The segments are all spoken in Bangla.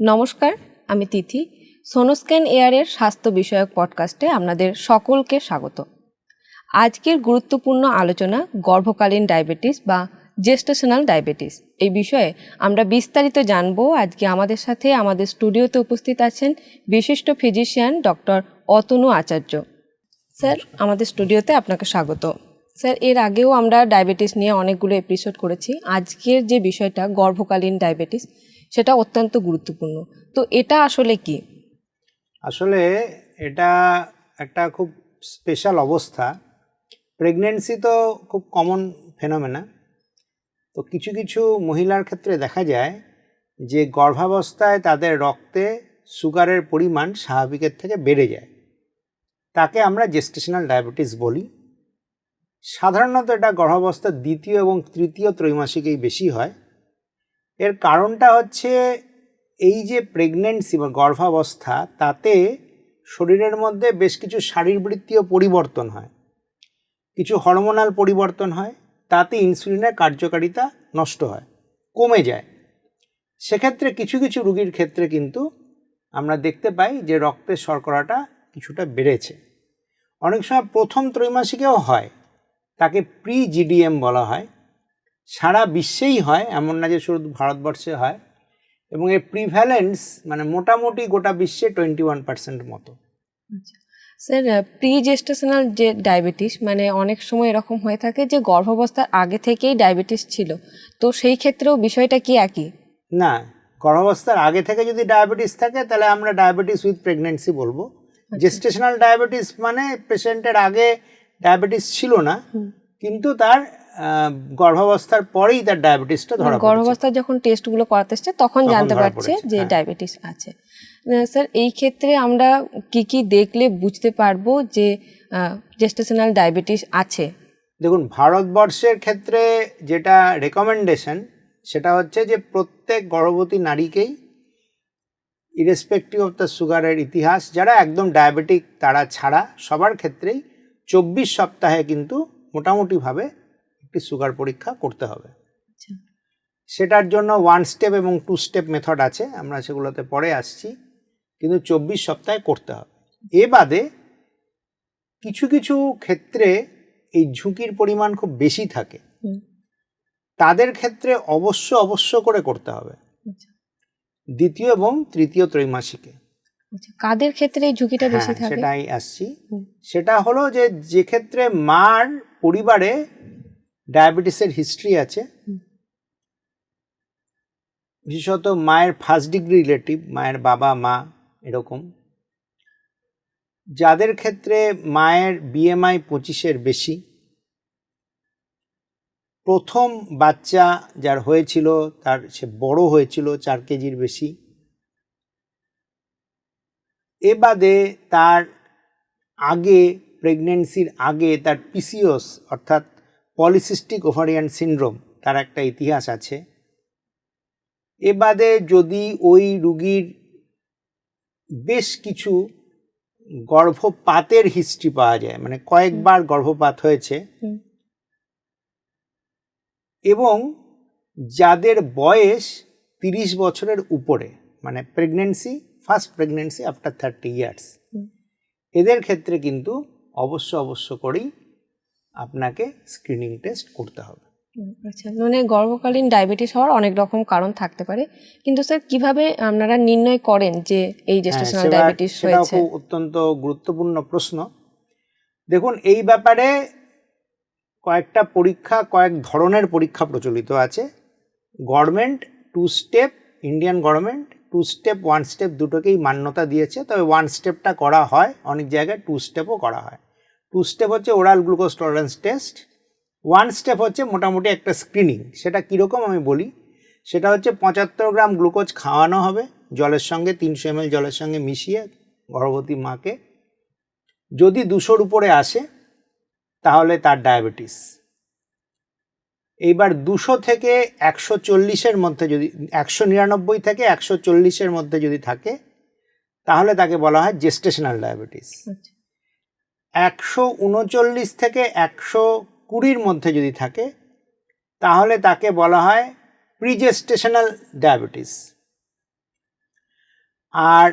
নমস্কার, আমি তিথি। সোনোস্ক্যান এয়ারের স্বাস্থ্য বিষয়ক পডকাস্টে আপনাদের সকলকে স্বাগত। আজকের গুরুত্বপূর্ণ আলোচনা গর্ভকালীন ডায়াবেটিস বা জেস্টেশনাল ডায়াবেটিস। এই বিষয়ে আমরা বিস্তারিত জানব। আজকে আমাদের সাথে আমাদের স্টুডিওতে উপস্থিত আছেন বিশিষ্ট physician doctor Atanu Acharya. Sir, আমাদের স্টুডিওতে আপনাকে স্বাগত। স্যার, এর আগেও আমরা ডায়াবেটিস নিয়ে অনেকগুলো এপিসোড করেছি। আজকের যে বিষয়টা গর্ভকালীন ডায়াবেটিস সেটা অত্যন্ত গুরুত্বপূর্ণ। তো এটা আসলে কি? আসলে এটা একটা খুব স্পেশাল অবস্থা। প্রেগনেন্সি তো খুব কমন ফেনোমেনা তো কিছু কিছু মহিলার ক্ষেত্রে দেখা যায় যে গর্ভাবস্থায় তাদের রক্তে সুগারের পরিমাণ স্বাভাবিকের থেকে বেড়ে যায়। তাকে আমরা জেস্টেশনাল ডায়াবেটিস বলি। সাধারণত এটা গর্ভাবস্থার দ্বিতীয় এবং তৃতীয় ত্রৈমাসিকেই বেশি হয়। এর কারণটা হচ্ছে এই যে প্রেগনেন্সি বা গর্ভাবস্থা, তাতে শরীরের মধ্যে বেশ কিছু শারীরবৃত্তীয় পরিবর্তন হয়। কিছু হরমোনাল পরিবর্তন হয়, তাতে ইনসুলিনের কার্যকারিতা নষ্ট হয়, কমে যায়। সেক্ষেত্রে কিছু কিছু রুগীর ক্ষেত্রে কিন্তু আমরা দেখতে পাই যে রক্তের শর্করাটা কিছুটা বেড়েছে। অনেক সময় প্রথম ত্রৈমাসিকেও হয়, তাকে প্রি জিডিএম বলা হয়। সারা বিশ্বেই হয় এমন না যে শুধু ভারতবর্ষে হয়। এবং এর প্রিভ্যালেন্স মানে মোটামুটি গোটা বিশ্বে টোয়েন্টি ওয়ান পার্সেন্ট মতো স্যার প্রি জেস্টেশনাল যে ডায়াবেটিস মানে অনেক সময় এরকম হয়ে থাকে যে গর্ভাবস্থার আগে থেকেই ডায়াবেটিস ছিল। তো সেই ক্ষেত্রেও বিষয়টা কি একই? না গর্ভাবস্থার আগে থেকে যদি ডায়াবেটিস থাকে তাহলে আমরা ডায়াবেটিস উইথ প্রেগনেন্সি বলব। জেস্টেশনাল ডায়াবেটিস মানে পেশেন্টের আগে ডায়াবেটিস ছিল না। কিন্তু তার গর্ভাবস্থার পরেই তার ডায়াবেটিসটা ধরা পড়েছে। গর্ভাবস্থায় যখন টেস্টগুলো করাতে এসছে তখন জানতে পারছে যে হ্যাঁ। ডায়াবেটিস আছে স্যার এই ক্ষেত্রে আমরা কি কি দেখলে বুঝতে পারব যে জেস্টেশনাল ডায়াবেটিস আছে দেখুন ভারতবর্ষের ক্ষেত্রে যেটা রেকমেন্ডেশন সেটা হচ্ছে যে প্রত্যেক গর্ভবতী নারীকেই ইরেসপেক্টিভ অফ দ্য সুগারের ইতিহাস যারা একদম ডায়াবেটিক তারা ছাড়া সবার ক্ষেত্রেই চব্বিশ সপ্তাহে কিন্তু মোটামুটিভাবে একটি সুগার পরীক্ষা করতে হবে। আচ্ছা। সেটার জন্য ওয়ান স্টেপ এবং টু স্টেপ মেথড আছে আমরা সেগুলোতে পরে আসছি কিন্তু চব্বিশ সপ্তাহে করতে হবে। এ বাদে কিছু কিছু ক্ষেত্রে এই ঝুঁকির পরিমাণ খুব বেশি থাকে। তাদের ক্ষেত্রে অবশ্য অবশ্য করে করতে হবে। আচ্ছা। দ্বিতীয় এবং তৃতীয় ত্রৈমাসিকে। আচ্ছা কাদের ক্ষেত্রে এই ঝুঁকিটা বেশি হ্যাঁ, থাকে? সেটাই আসছি। সেটা হলো যে যে ক্ষেত্রে মার পরিবারে ডায়াবেটিসের হিস্ট্রি আছে। বিশেষত মায়ের ফার্স্ট ডিগ্রি রিলেটিভ মায়ের বাবা, মা এরকম। যাদের ক্ষেত্রে মায়ের বিএমআই পঁচিশের বেশি, প্রথম বাচ্চা যার হয়েছিল, তার সে বড় হয়েছিল চার কেজির বেশি। এ বাদে তার আগে প্রেগনেন্সির আগে তার পিসিওস অর্থাৎ পলিসিস্টিক ওভারিয়ান সিন্ড্রোম তার একটা ইতিহাস আছে। এ বাদে যদি ওই রুগীর বেশ কিছু গর্ভপাতের হিস্ট্রি পাওয়া যায় মানে কয়েকবার গর্ভপাত হয়েছে এবং যাদের বয়স তিরিশ বছরের উপরে মানে pregnancy first pregnancy after thirty years এদের ক্ষেত্রে কিন্তু অবশ্য অবশ্য করেই আপনাকে স্ক্রিনিং টেস্ট করতে হবে। আচ্ছা। মানে গর্ভকালীন ডায়াবেটিস হওয়ার অনেক রকম কারণ থাকতে পারে। কিন্তু স্যার কীভাবে আপনারা নির্ণয় করেন যে এই হ্যাঁ, জেস্টেশনাল ডায়াবেটিস সেটাও হয়েছে? খুব অত্যন্ত গুরুত্বপূর্ণ প্রশ্ন। দেখুন এই ব্যাপারে কয়েকটা পরীক্ষা কয়েক ধরনের পরীক্ষা প্রচলিত আছে। Government two step Indian government two step one step দুটোকেই মান্যতা দিয়েছে। তবে ওয়ান স্টেপটা করা হয় অনেক জায়গায় টু স্টেপও করা হয়। টু স্টেপ হচ্ছে oral glucose tolerance test one step হচ্ছে মোটামুটি একটা স্ক্রিনিং সেটা কীরকম আমি বলি? সেটা হচ্ছে পঁচাত্তর গ্রাম গ্লুকোজ খাওয়ানো হবে, জলের সঙ্গে তিনশো এম জলের সঙ্গে মিশিয়ে গর্ভবতী মাকে। যদি দুশোর উপরে আসে, তাহলে তার ডায়াবেটিস এইবার দুশো থেকে একশো চল্লিশের মধ্যে যদি, একশো নিরানব্বই থেকে একশো চল্লিশের মধ্যে যদি থাকে, তাহলে তাকে বলা হয় জেস্টেশনাল ডায়াবেটিস আচ্ছা। একশো উনচল্লিশ থেকে একশো কুড়ির মধ্যে যদি থাকে তাহলে তাকে বলা হয় প্রিজেস্টেশনাল ডায়াবেটিস আর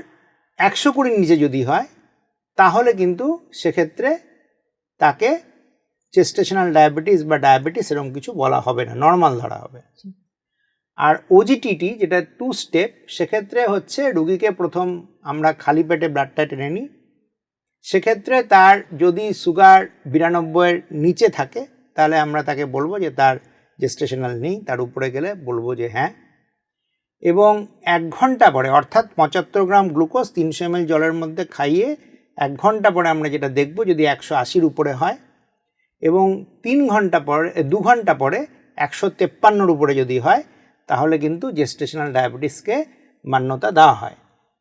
একশো কুড়ির নিচে যদি হয় তাহলে কিন্তু সেক্ষেত্রে তাকে চেস্টেশনাল ডায়াবেটিস বা ডায়াবেটিস এরকম কিছু বলা হবে না নর্মাল ধরা হবে। আর ওজিটিটি যেটা টু স্টেপ সেক্ষেত্রে হচ্ছে রুগীকে প্রথম আমরা খালি পেটে ব্লাডটা টেনে নিই সেক্ষেত্রে তার যদি সুগার বিরানব্বইয়ের নিচে থাকে, তাহলে আমরা তাকে বলব যে তার জেস্টেশনাল নেই, তার উপরে গেলে বলব যে হ্যাঁ। এবং এক ঘণ্টা পরে, অর্থাৎ পঁচাত্তর গ্রাম গ্লুকোজ তিনশো এমএল জলের মধ্যে খাইয়ে এক ঘণ্টা পরে আমরা যেটা দেখব যদি একশো আশির উপরে হয়, এবং তিন ঘণ্টা পরে, দু ঘণ্টা পরে একশো তেপ্পান্নর উপরে যদি হয়, তাহলে কিন্তু জেস্টেশনাল ডায়াবেটিসকে মান্যতা দেওয়া হয়।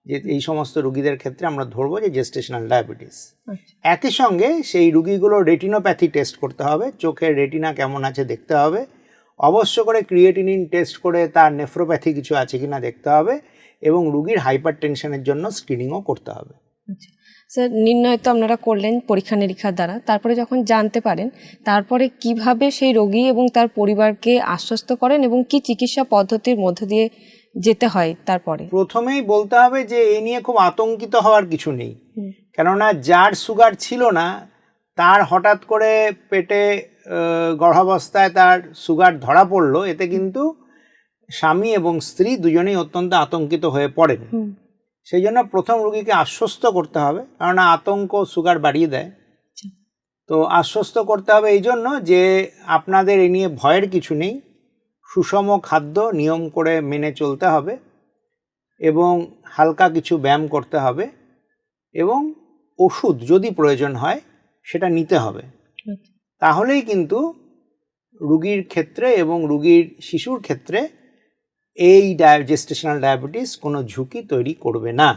যে এই সমস্ত রুগীদের ক্ষেত্রে আমরা ধরবো যে জেস্টেশনাল ডায়াবেটিস আচ্ছা। একই সঙ্গে সেই রুগীগুলো রেটিনোপ্যাথি টেস্ট করতে হবে চোখের রেটিনা কেমন আছে দেখতে হবে অবশ্য করে ক্রিয়েটিনিন টেস্ট করে তার নেফ্রোপ্যাথি কিছু আছে কিনা দেখতে হবে এবং রুগীর হাইপার টেনশনের জন্য স্ক্রিনিংও করতে হবে। আচ্ছা। স্যার নির্ণয় তো আপনারা করলেন পরীক্ষা নিরীক্ষার দ্বারা। তারপরে যখন জানতে পারেন তারপরে কীভাবে সেই রোগী এবং তার পরিবারকে আশ্বস্ত করেন এবং কি চিকিৎসা পদ্ধতির মধ্য দিয়ে যেতে হয় তারপরে। প্রথমেই বলতে হবে যে এ নিয়ে খুব আতঙ্কিত হওয়ার কিছু নেই। কেননা যার সুগার ছিল না তার হঠাৎ করে পেটে গর্ভাবস্থায় তার সুগার ধরা পড়ল এতে কিন্তু স্বামী এবং স্ত্রী দুজনেই অত্যন্ত আতঙ্কিত হয়ে পড়েন। সেই জন্য প্রথম রুগীকে আশ্বস্ত করতে হবে কেননা আতঙ্ক সুগার বাড়িয়ে দেয়। আচ্ছা। তো আশ্বস্ত করতে হবে এই জন্য যে আপনাদের এ নিয়ে ভয়ের কিছু নেই। সুষম খাদ্য নিয়ম করে মেনে চলতে হবে এবং হালকা কিছু ব্যায়াম করতে হবে এবং ওষুধ যদি প্রয়োজন হয় সেটা নিতে হবে। আচ্ছা। তাহলেই কিন্তু রুগীর ক্ষেত্রে এবং রুগীর শিশুর ক্ষেত্রে এই জেস্টেশনাল ডায়াবেটিস কোনো ঝুঁকি তৈরি করবে না।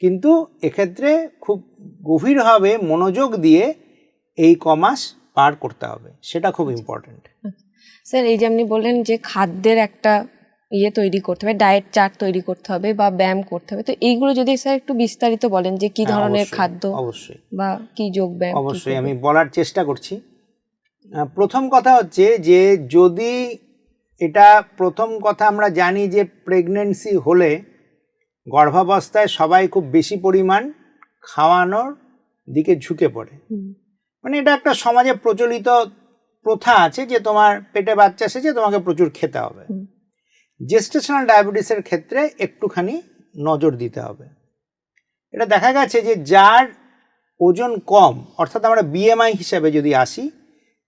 কিন্তু এক্ষেত্রে খুব গভীরভাবে মনোযোগ দিয়ে এই কমাস পার করতে হবে সেটা খুব ইম্পর্ট্যান্ট স্যার এই যে আপনি বললেন যে খাদ্যের একটা ইয়ে তৈরি করতে হবে ডায়েট চার্ট তৈরি করতে হবে বা ব্যায়াম করতে হবে তো এইগুলো যদি স্যার একটু বিস্তারিত বলেন যে কি ধরনের খাদ্য হ্যাঁ, অবশ্যই। বা কি যোগ ব্যায়াম অবশ্যই আমি বলার চেষ্টা করছি। প্রথম কথা হচ্ছে যে যদি এটা প্রথম কথা আমরা জানি যে প্রেগনেন্সি হলে গর্ভাবস্থায় সবাই খুব বেশি পরিমাণ খাওয়ানোর দিকে ঝুঁকে পড়ে। মানে এটা একটা সমাজে প্রচলিত প্রথা আছে যে তোমার পেটে বাচ্চা এসেছে তোমাকে প্রচুর খেতে হবে। জেস্টেশনাল ডায়াবেটিসের ক্ষেত্রে একটুখানি নজর দিতে হবে। এটা দেখা গেছে যে যার ওজন কম অর্থাৎ আমরা বিএমআই হিসাবে যদি আসি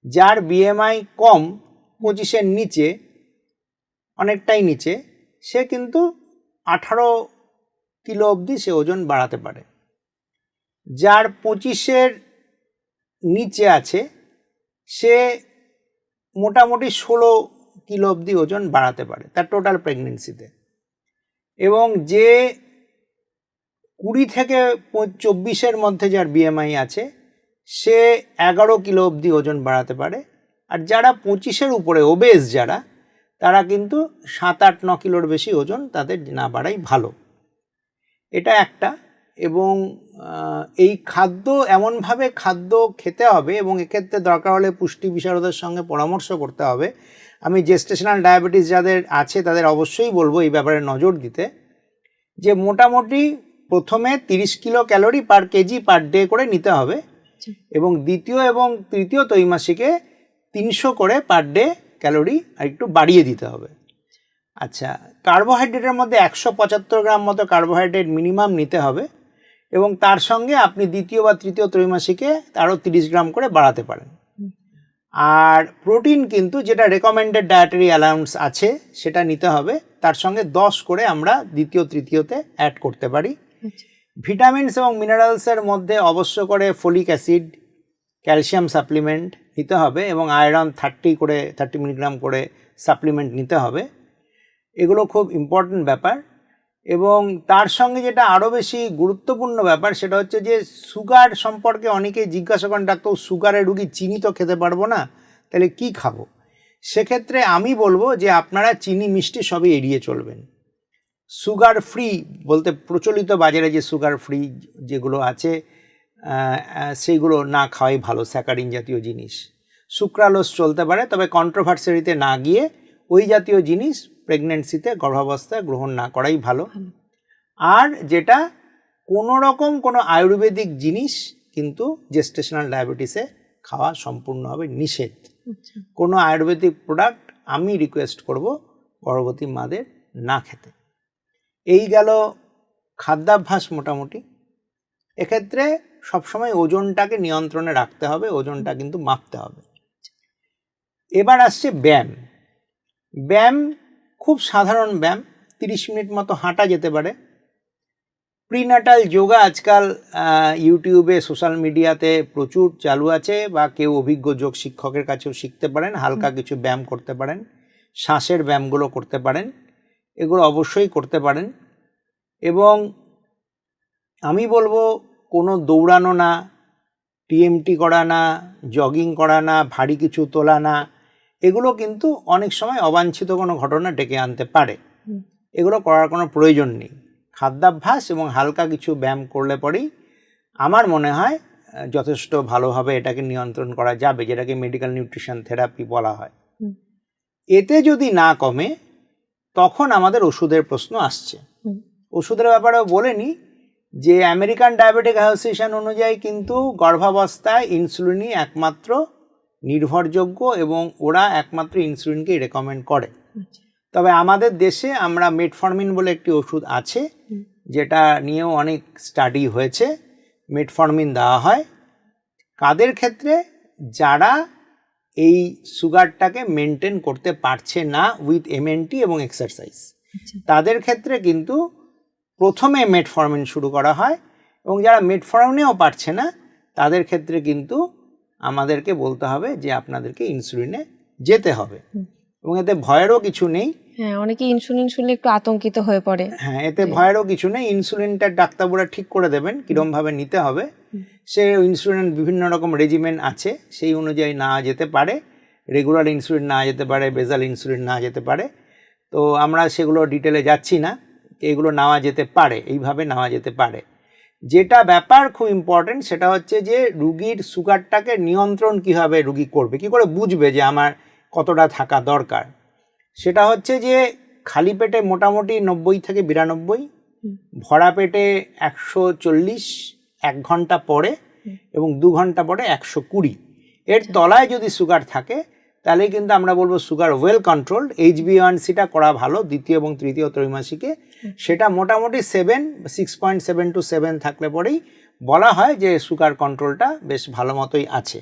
যার বিএমআই কম পঁচিশের নিচে অনেকটাই নিচে সে কিন্তু আঠারো কিলো অবধি সে ওজন বাড়াতে পারে। যার পঁচিশের নিচে আছে সে মোটামুটি ষোলো কিলো অবধি ওজন বাড়াতে পারে, তার টোটাল প্রেগনেন্সিতে এবং যে কুড়ি থেকে চব্বিশের মধ্যে যার বিএমআই আছে, সে এগারো কিলো অবধি ওজন বাড়াতে পারে। আর যারা পঁচিশের উপরে ওবেস যারা, তারা কিন্তু সাত আট, ন কিলোর বেশি ওজন তাদের না বাড়াই ভালো। এটা একটা। এবং এই খাদ্য এমনভাবে খাদ্য খেতে হবে এবং এক্ষেত্রে দরকার হলে পুষ্টি বিশারদের সঙ্গে পরামর্শ করতে হবে। আমি জেস্টেশনাল ডায়াবেটিস যাদের আছে তাদের অবশ্যই বলব এই ব্যাপারে নজর দিতে। যে মোটামুটি প্রথমে তিরিশ kilo calorie per KG per day করে নিতে হবে। এবং দ্বিতীয় এবং তৃতীয় ত্রৈমাসিকে তিনশো করে পার ডে ক্যালোরি আর একটু বাড়িয়ে দিতে হবে। আচ্ছা কার্বোহাইড্রেটের মধ্যে একশো পঁচাত্তর গ্রাম মতো কার্বোহাইড্রেট মিনিমাম নিতে হবে। এবং তার সঙ্গে আপনি দ্বিতীয় বা তৃতীয় ত্রৈমাসিকে আরও তিরিশ গ্রাম করে বাড়াতে পারেন। আর প্রোটিন কিন্তু যেটা রেকমেন্ডেড ডায়েটারি অ্যালাউন্স আছে সেটা নিতে হবে। তার সঙ্গে দশ করে আমরা দ্বিতীয় তৃতীয়তে অ্যাড করতে পারি। আচ্ছা। ভিটামিনস এবং মিনারেলসের মধ্যে অবশ্য করে ফলিক অ্যাসিড ক্যালসিয়াম সাপ্লিমেন্ট নিতে হবে এবং আয়রন থার্টি করে থার্টি মিলিগ্রাম করে সাপ্লিমেন্ট নিতে হবে। এগুলো খুব ইম্পর্ট্যান্ট ব্যাপার। এবং তার সঙ্গে যেটা আরও বেশি গুরুত্বপূর্ণ ব্যাপার, সেটা হচ্ছে যে সুগার সম্পর্কে অনেকেই জিজ্ঞাসা করেন, ডাক্তার, সুগারের রুগী চিনি তো খেতে পারব না, তাহলে কি খাব? সেক্ষেত্রে আমি বলব যে আপনারা চিনি, মিষ্টি সবই এড়িয়ে চলবেন। সুগার ফ্রি বলতে প্রচলিত বাজারে যে সুগার ফ্রি যেগুলো আছে সেইগুলো না খাওয়াই ভালো, স্যাকারিন জাতীয় জিনিস। সুক্রালোস চলতে পারে, তবে কন্ট্রোভার্সারিতে না গিয়ে ওই জাতীয় জিনিস প্রেগনেন্সিতে গর্ভাবস্থায় গ্রহণ না করাই ভালো। আর যেটা কোনো রকম কোনো আয়ুর্বেদিক জিনিস কিন্তু জেস্টেশনাল ডায়াবেটিসে খাওয়া সম্পূর্ণভাবে নিষেধ। কোনো আয়ুর্বেদিক প্রোডাক্ট আমি রিকোয়েস্ট করব গর্ভবতী মাদের না খেতে। এই গেল খাদ্যাভ্যাস মোটামুটি। এক্ষেত্রে সবসময় ওজনটাকে নিয়ন্ত্রণে রাখতে হবে ওজনটা কিন্তু মাপতে হবে। এবার আসছে ব্যায়াম। ব্যায়াম খুব সাধারণ ব্যায়াম তিরিশ মিনিট মতো হাঁটা যেতে পারে। প্রিনাটাল যোগা আজকাল ইউটিউবে সোশ্যাল মিডিয়াতে প্রচুর চালু আছে বা কেউ অভিজ্ঞ যোগ শিক্ষকের কাছেও শিখতে পারেন হালকা কিছু ব্যায়াম করতে পারেন শ্বাসের ব্যায়ামগুলো করতে পারেন এগুলো অবশ্যই করতে পারেন। এবং আমি বলব কোনো দৌড়ানো না টিএমটি করা না জগিং করা না ভারী কিছু তোলা না এগুলো কিন্তু অনেক সময় অবাঞ্ছিত কোনো ঘটনা ডেকে আনতে পারে। এগুলো করার কোনো প্রয়োজন নেই। খাদ্যাভ্যাস এবং হালকা কিছু ব্যায়াম করলে পরেই আমার মনে হয় যথেষ্ট ভালোভাবে এটাকে নিয়ন্ত্রণ করা যাবে যেটাকে মেডিকেল নিউট্রিশন থেরাপি বলা হয়। এতে যদি না কমে তখন আমাদের ওষুধের প্রশ্ন আসছে। ওষুধের ব্যাপারেও বলে নিই যে আমেরিকান ডায়াবেটিক অ্যাসোসিয়েশন অনুযায়ী কিন্তু গর্ভাবস্থায় ইনসুলিনই একমাত্র নির্ভরযোগ্য এবং ওরা একমাত্র ইনসুলিনকেই রেকমেন্ড করে। আচ্ছা। তবে আমাদের দেশে আমরা মেটফর্মিন বলে একটি ওষুধ আছে যেটা নিয়েও অনেক স্টাডি হয়েছে। মেটফর্মিন দেওয়া হয়। কাদের ক্ষেত্রে? যারা এই সুগারটাকে মেনটেন করতে পারছে না উইথ এমএনটি এবং এক্সারসাইজ আচ্ছা। তাদের ক্ষেত্রে কিন্তু প্রথমে মেটফর্মিন শুরু করা হয় এবং যারা মেটফর্মিনেও পারছে না তাদের ক্ষেত্রে কিন্তু আমাদেরকে বলতে হবে যে আপনাদেরকে ইনসুলিনে যেতে হবে। এবং এতে ভয়েরও কিছু নেই। হ্যাঁ অনেকে ইনসুলিন শুনলে একটু আতঙ্কিত হয়ে পড়ে। হ্যাঁ এতে ভয়েরও কিছু নেই। ইনসুলিনটা ডাক্তারবাবুরা ঠিক করে দেবেন কীরমভাবে নিতে হবে। সে ইনসুলিন বিভিন্ন রকম রেজিমেন আছে সেই অনুযায়ী না যেতে পারে। রেগুলার ইনসুলিন না যেতে পারে বেজাল ইনসুলিন না যেতে পারে। তো আমরা সেগুলো ডিটেলে যাচ্ছি না। এগুলো নেওয়া যেতে পারে এইভাবে নেওয়া যেতে পারে। যেটা ব্যাপার খুব ইম্পর্টেন্ট সেটা হচ্ছে যে রুগীর সুগারটাকে নিয়ন্ত্রণ কীভাবে রুগী করবে কি করে বুঝবে যে আমার কতটা থাকা দরকার? সেটা হচ্ছে যে খালি পেটে মোটামুটি নব্বই থেকে বিরানব্বই ভরা পেটে একশো চল্লিশ এক ঘণ্টা পরে এবং দু ঘণ্টা পরে একশো কুড়ি। এর তলায় যদি সুগার থাকে তাহলে কিন্তু আমরা বলব sugar well controlled H B one সিটা করা ভালো দ্বিতীয় এবং তৃতীয় ত্রৈমাসিকে। সেটা মোটামুটি seven six point seven two seven থাকলে পরেই বলা হয় যে সুগার কন্ট্রোলটা বেশ ভালো মতোই আছে।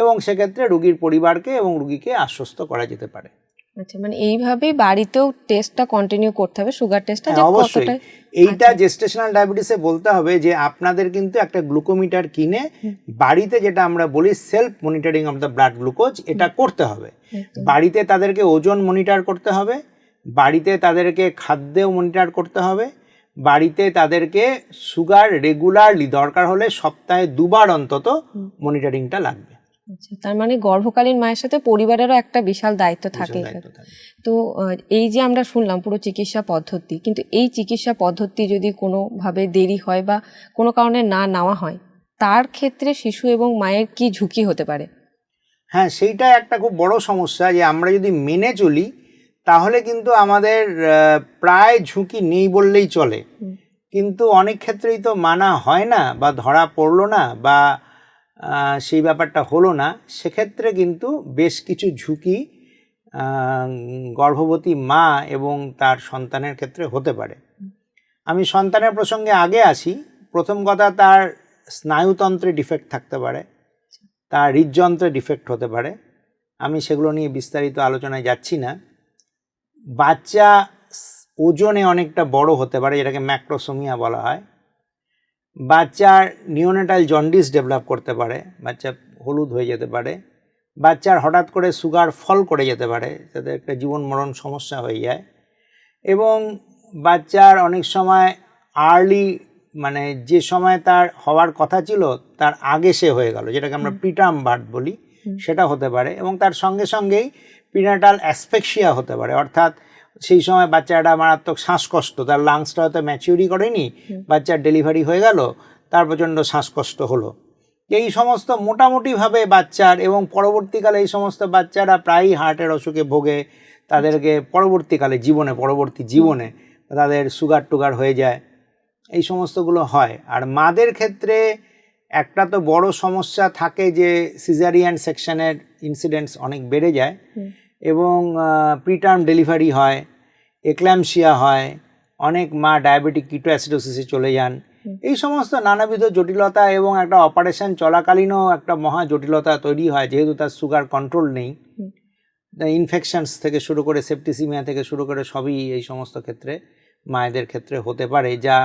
এবং সেক্ষেত্রে রুগীর পরিবারকে এবং রুগীকে আশ্বস্ত করা যেতে পারে। আচ্ছা মানে এইভাবেই বাড়িতেও টেস্টটা কন্টিনিউ করতে হবে সুগার টেস্টটা যে হ্যাঁ, অবশ্যই। এইটা আচ্ছা। জেস্টেশনাল ডায়াবেটিসে বলতে হবে যে আপনাদের কিন্তু একটা গ্লুকোমিটার কিনে বাড়িতে যেটা আমরা বলি self monitoring of the blood glucose এটা করতে হবে। বাড়িতে তাদেরকে ওজন মনিটর করতে হবে বাড়িতে তাদেরকে খাদ্যেও মনিটর করতে হবে বাড়িতে তাদেরকে সুগার রেগুলারলি দরকার হলে সপ্তাহে দুবার অন্তত। মনিটরিংটা লাগবে। আচ্ছা তার মানে গর্ভকালীন মায়ের সাথে পরিবারেরও একটা বিশাল দায়িত্ব থাকে। তো এই যে আমরা শুনলাম পুরো চিকিৎসা পদ্ধতি কিন্তু এই চিকিৎসা পদ্ধতি যদি কোনোভাবে দেরি হয় বা কোনো কারণে না নেওয়া হয় তার ক্ষেত্রে শিশু এবং মায়ের কি ঝুঁকি হতে পারে? হ্যাঁ সেইটা একটা খুব বড় সমস্যা যে আমরা যদি মেনে চলি তাহলে কিন্তু আমাদের প্রায় ঝুঁকি নেই বললেই চলে। কিন্তু অনেক ক্ষেত্রেই তো মানা হয় না বা ধরা পড়ল না বা সেই ব্যাপারটা হলো না। সেক্ষেত্রে কিন্তু বেশ কিছু ঝুঁকি গর্ভবতী মা এবং তার সন্তানের ক্ষেত্রে হতে পারে। আমি সন্তানের প্রসঙ্গে আগে আসি। প্রথম কথা, তার স্নায়ুতন্ত্রে ডিফেক্ট থাকতে পারে। তার হৃদযন্ত্রে ডিফেক্ট হতে পারে। আমি সেগুলো নিয়ে বিস্তারিত আলোচনায় যাচ্ছি না। বাচ্চা ওজনে অনেকটা বড় হতে পারে, যেটাকে ম্যাক্রোসোমিয়া বলা হয়। বাচ্চার নিওনেটাল জন্ডিস ডেভেলপ করতে পারে বাচ্চা হলুদ হয়ে যেতে পারে বাচ্চার হঠাৎ করে সুগার ফল করে যেতে পারে যাতে একটা জীবন মরণ সমস্যা হয়ে যায়। এবং বাচ্চার অনেক সময় আর্লি মানে যে সময় তার হওয়ার কথা ছিল তার আগে সে হয়ে গেল যেটাকে আমরা প্রিটার্ম বার্থ বলি সেটা হতে পারে। এবং তার সঙ্গে সঙ্গেই প্রিনাটাল অ্যাসপেক্সিয়া হতে পারে। অর্থাৎ সেই সময় বাচ্চাটা মারাত্মক শ্বাসকষ্ট তার লাংসটা হয়তো ম্যাচিউরি করেনি বাচ্চার ডেলিভারি হয়ে গেল তার প্রচণ্ড শ্বাসকষ্ট হলো। এই সমস্ত মোটামুটিভাবে বাচ্চার এবং পরবর্তীকালে এই সমস্ত বাচ্চারা প্রায়ই হার্টের অসুখে ভোগে তাদেরকে পরবর্তীকালে জীবনে পরবর্তী জীবনে তাদের সুগার টুগার হয়ে যায়। এই সমস্তগুলো হয়। আর মাদের ক্ষেত্রে একটা তো বড় সমস্যা থাকে যে সিজারিয়ান সেকশনের ইনসিডেন্টস অনেক বেড়ে যায়। এবং প্রিটার্ম ডেলিভারি হয় এক্ল্যামশিয়া হয় অনেক মা ডায়াবেটিক কিটোঅ্যাসিডোসিসে চলে যান এই সমস্ত নানাবিধ জটিলতা এবং একটা অপারেশন চলাকালীনও একটা মহা জটিলতা তৈরি হয় যেহেতু তার সুগার কন্ট্রোল নেই। ইনফেকশনস থেকে শুরু করে সেপ্টিসিমিয়া থেকে শুরু করে সবই এই সমস্ত ক্ষেত্রে মায়েদের ক্ষেত্রে হতে পারে যা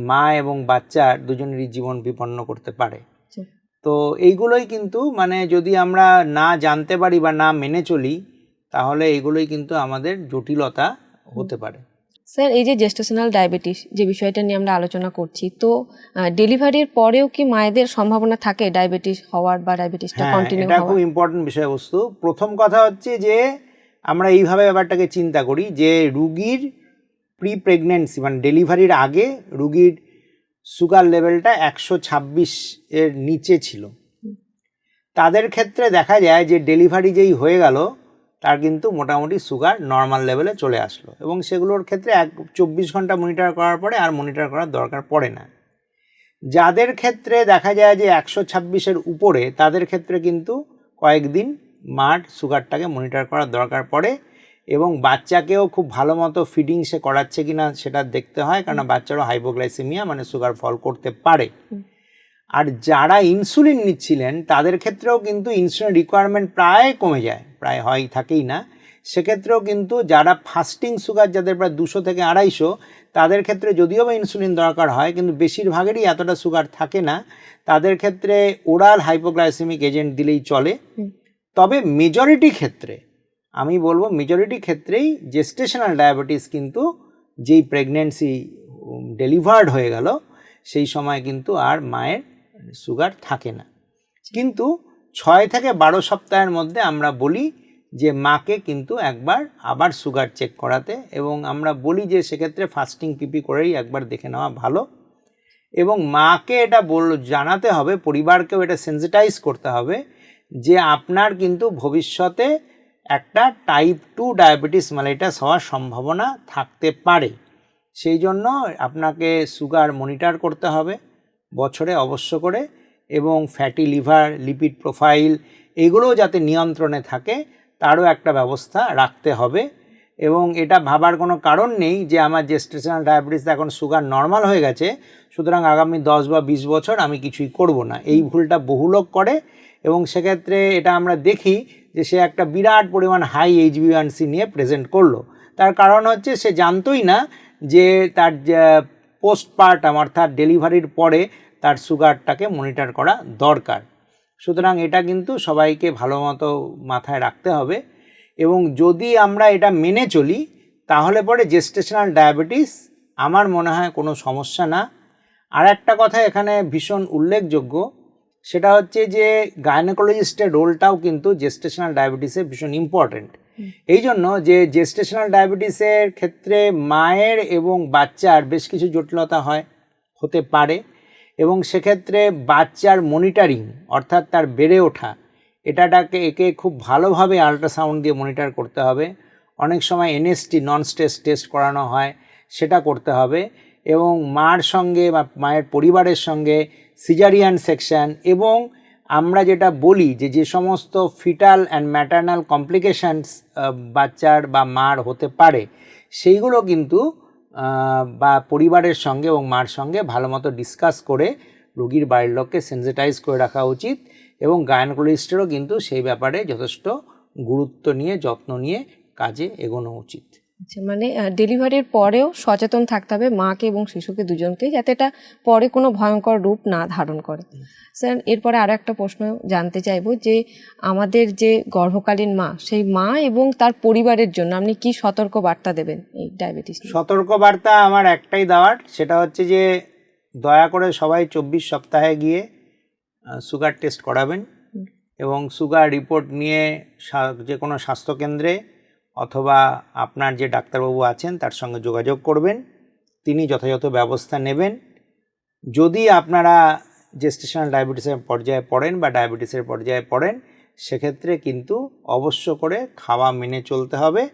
মা এবং বাচ্চার দুজনেরই জীবন বিপন্ন করতে পারে আচ্ছা। তো এইগুলোই কিন্তু মানে যদি আমরা না জানতে পারি বা না মেনে চলি তাহলে এইগুলোই কিন্তু আমাদের জটিলতা হতে পারে। স্যার এই যে জেস্টেশনাল ডায়াবেটিস যে বিষয়টা নিয়ে আমরা আলোচনা করছি তো ডেলিভারির পরেও কি মায়েদের সম্ভাবনা থাকে ডায়াবেটিস হওয়ার বা ডায়াবেটিসটা হ্যাঁ কন্টিনিউ এটা খুব ইম্পর্টেন্ট বিষয়বস্তু। প্রথম কথা হচ্ছে যে আমরা এইভাবে ব্যাপারটাকে চিন্তা করি যে রুগীর প্রি প্রেগনেন্সি মানে ডেলিভারির আগে রুগীর সুগার লেভেলটা একশো ছাব্বিশ এর নিচে ছিল। তাদের ক্ষেত্রে দেখা যায় যে ডেলিভারি যেই হয়ে গেল তার কিন্তু মোটামুটি সুগার নর্মাল লেভেলে চলে আসলো। এবং সেগুলোর ক্ষেত্রে এক চব্বিশ ঘণ্টা মনিটর করার পরে আর মনিটর করার দরকার পড়ে না। যাদের ক্ষেত্রে দেখা যায় যে একশো ছাব্বিশের উপরে তাদের ক্ষেত্রে কিন্তু কয়েকদিন মার সুগারটাকে মনিটর করার দরকার পড়ে এবং বাচ্চাকেও খুব ভালো মতো ফিডিং সে করাচ্ছে কিনা সেটা দেখতে হয়। কারণ বাচ্চারও হাইপোগ্লাইসেমিয়া মানে সুগার ফল করতে পারে। আর যারা ইনসুলিন নিচ্ছিলেন তাদের ক্ষেত্রেও কিন্তু ইনসুলিন রিকোয়ারমেন্ট প্রায় কমে যায় প্রায় হয় থাকেই না। সেক্ষেত্রেও কিন্তু যারা ফাস্টিং সুগার যাদের প্রায় দুশো থেকে আড়াইশো তাদের ক্ষেত্রে যদিও বা ইনসুলিন দরকার হয় কিন্তু বেশিরভাগেরই এতটা সুগার থাকে না। তাদের ক্ষেত্রে ওরাল হাইপোগ্লাইসেমিক এজেন্ট দিলেই চলে। তবে মেজরিটি ক্ষেত্রে আমি বলব মেজরিটি ক্ষেত্রেই জেস্টেশনাল ডায়াবেটিস কিন্তু যেই প্রেগনেন্সি ডেলিভার্ড হয়ে গেল সেই সময় কিন্তু আর মায়ের সুগার থাকে না। কিন্তু ছয় থেকে বারো সপ্তাহের মধ্যে আমরা বলি যে মাকে কিন্তু একবার আবার সুগার চেক করাতে এবং আমরা বলি যে সেক্ষেত্রে ফাস্টিং পিপি করেই একবার দেখে নেওয়া ভালো। এবং মাকে এটা বল জানাতে হবে পরিবারকেও এটা সেন্সিটাইজ করতে হবে যে আপনার কিন্তু ভবিষ্যতে একটা টাইপ টু ডায়াবেটিস মালাইটাস হওয়ার সম্ভাবনা থাকতে পারে। সেই জন্য আপনাকে সুগার মনিটর করতে হবে। বছরে অবশ্য করে এবং ফ্যাটি লিভার লিপিড প্রোফাইল এগুলোও যাতে নিয়ন্ত্রণে থাকে, তারও একটা ব্যবস্থা রাখতে হবে। এবং এটা ভাবার কোনো কারণ নেই যে আমার জেস্টেশনাল ডায়াবেটিস এখন সুগার নর্মাল হয়ে গেছে, সুতরাং আগামী দশ বা বিশ বছর আমি কিছুই করব না। এই ভুলটা বহু লোক করে এবং সেক্ষেত্রে এটা আমরা দেখি যে সে একটা বিরাট পরিমাণ হাই এইচবিওয়ানসি নিয়ে প্রেজেন্ট করল। তার কারণ হচ্ছে সে জানতোই না যে তার পোস্টপার্টাম অর্থাৎ ডেলিভারির পরে তার সুগারটাকে মনিটর করা দরকার সুতরাং এটা কিন্তু সবাইকে ভালো মতো মাথায় রাখতে হবে এবং যদি আমরা এটা মেনে চলি, তাহলে পরে জেস্টেশনাল ডায়াবেটিস আমার মনে হয় কোনো সমস্যা না আর একটা কথা এখানে ভীষণ উল্লেখযোগ্য, সেটা হচ্ছে যে গাইনোকোলজিস্টের রোলটাও কিন্তু জেস্টেশনাল ডায়াবেটিসে ভীষণ ইম্পর্ট্যান্ট। এই জন্য যে জেস্টেশনাল ডায়াবেটিসের ক্ষেত্রে মায়ের এবং বাচ্চার বেশ কিছু জটিলতা হয়, হতে পারে এবং সেক্ষেত্রে বাচ্চার মনিটরিং অর্থাৎ তার বেড়ে ওঠা, এটাটাকে একে খুব ভালোভাবে আল্ট্রাসাউন্ড দিয়ে মনিটর করতে হবে। অনেক সময় এনএসটি নন স্ট্রেস টেস্ট করানো হয়, সেটা করতে হবে এবং মার সঙ্গে বা মায়ের পরিবারের সঙ্গে সিজারিয়ান সেকশন এবং আমরা যেটা বলি যে যে সমস্ত ফিটাল অ্যান্ড ম্যাটার্নাল কমপ্লিকেশানস বাচ্চার বা মার হতে পারে, সেইগুলো কিন্তু বা পরিবারের সঙ্গে এবং মার সঙ্গে ভালো মতো ডিসকাস করে রোগীর বাড়ির লোককে সেন্সিটাইজ করে রাখা উচিত এবং গায়নোকোলজিস্টেরও কিন্তু সেই ব্যাপারে যথেষ্ট গুরুত্ব নিয়ে, যত্ন নিয়ে কাজে এগোনো উচিত। আচ্ছা মানে ডেলিভারির পরেও সচেতন থাকতে হবে মাকে এবং শিশুকে দুজনকেই যাতে এটা পরে কোনো ভয়ঙ্কর রূপ না ধারণ করে। স্যার এরপরে আরও একটা প্রশ্ন জানতে চাইব যে আমাদের যে গর্ভকালীন মা সেই মা এবং তার পরিবারের জন্য আপনি কি সতর্ক বার্তা দেবেন এই ডায়াবেটিস নিয়ে? সতর্কবার্তা আমার একটাই দেওয়ার সেটা হচ্ছে যে দয়া করে সবাই চব্বিশ সপ্তাহে গিয়ে সুগার টেস্ট করাবেন এবং সুগার রিপোর্ট নিয়ে যে কোনো স্বাস্থ্যকেন্দ্রে অথবা আপনার যে ডাক্তারবাবু আছেন, তার সঙ্গে যোগাযোগ করবেন। তিনি যথাযথ ব্যবস্থা নেবেন। যদি আপনারা জেস্টেশনাল ডায়াবেটিসের পর্যায়ে পড়েন বা ডায়াবেটিসের পর্যায়ে পড়েন, সেক্ষেত্রে কিন্তু অবশ্য করে খাওয়া মেনে চলতে হবে।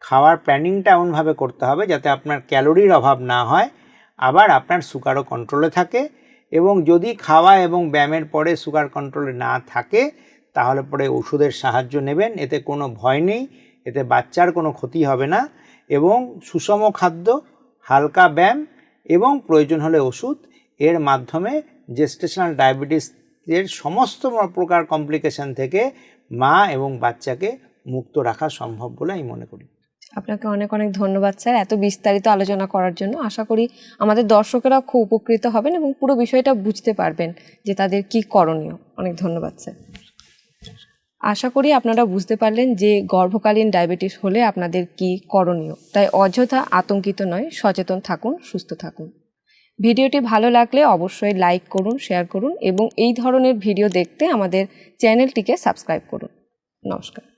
খাওয়ার প্ল্যানিংটা এমনভাবে করতে হবে যাতে আপনার ক্যালোরির অভাব না হয়, আবার আপনার সুগারও কন্ট্রোলে থাকে এবং যদি খাওয়া এবং ব্যায়ামের পরে সুগার কন্ট্রোলে না থাকে, তাহলে পরে ওষুধের সাহায্য নেবেন। এতে কোনো ভয় নেই। এতে বাচ্চার কোনো ক্ষতি হবে না এবং সুষম খাদ্য, হালকা ব্যায়াম এবং প্রয়োজন হলে ওষুধ, এর মাধ্যমে জেস্টেশনাল ডায়াবেটিসের সমস্ত প্রকার কমপ্লিকেশন থেকে মা এবং বাচ্চাকে মুক্ত রাখা সম্ভব বলে আমি মনে করি। আপনাকে অনেক অনেক ধন্যবাদ স্যার এত বিস্তারিত আলোচনা করার জন্য। আশা করি আমাদের দর্শকেরা খুব উপকৃত হবেন এবং পুরো বিষয়টা বুঝতে পারবেন যে তাদের কি করণীয়। অনেক ধন্যবাদ স্যার। আশা করি আপনারা বুঝতে পারলেন যে গর্ভকালীন ডায়াবেটিস হলে আপনাদের কি করণীয়। তাই অযথা আতঙ্কিত নয়, সচেতন থাকুন, সুস্থ থাকুন। ভিডিওটি ভালো লাগলে অবশ্যই লাইক করুন, শেয়ার করুন এবং এই ধরনের ভিডিও দেখতে আমাদের চ্যানেলটিকে সাবস্ক্রাইব করুন। নমস্কার।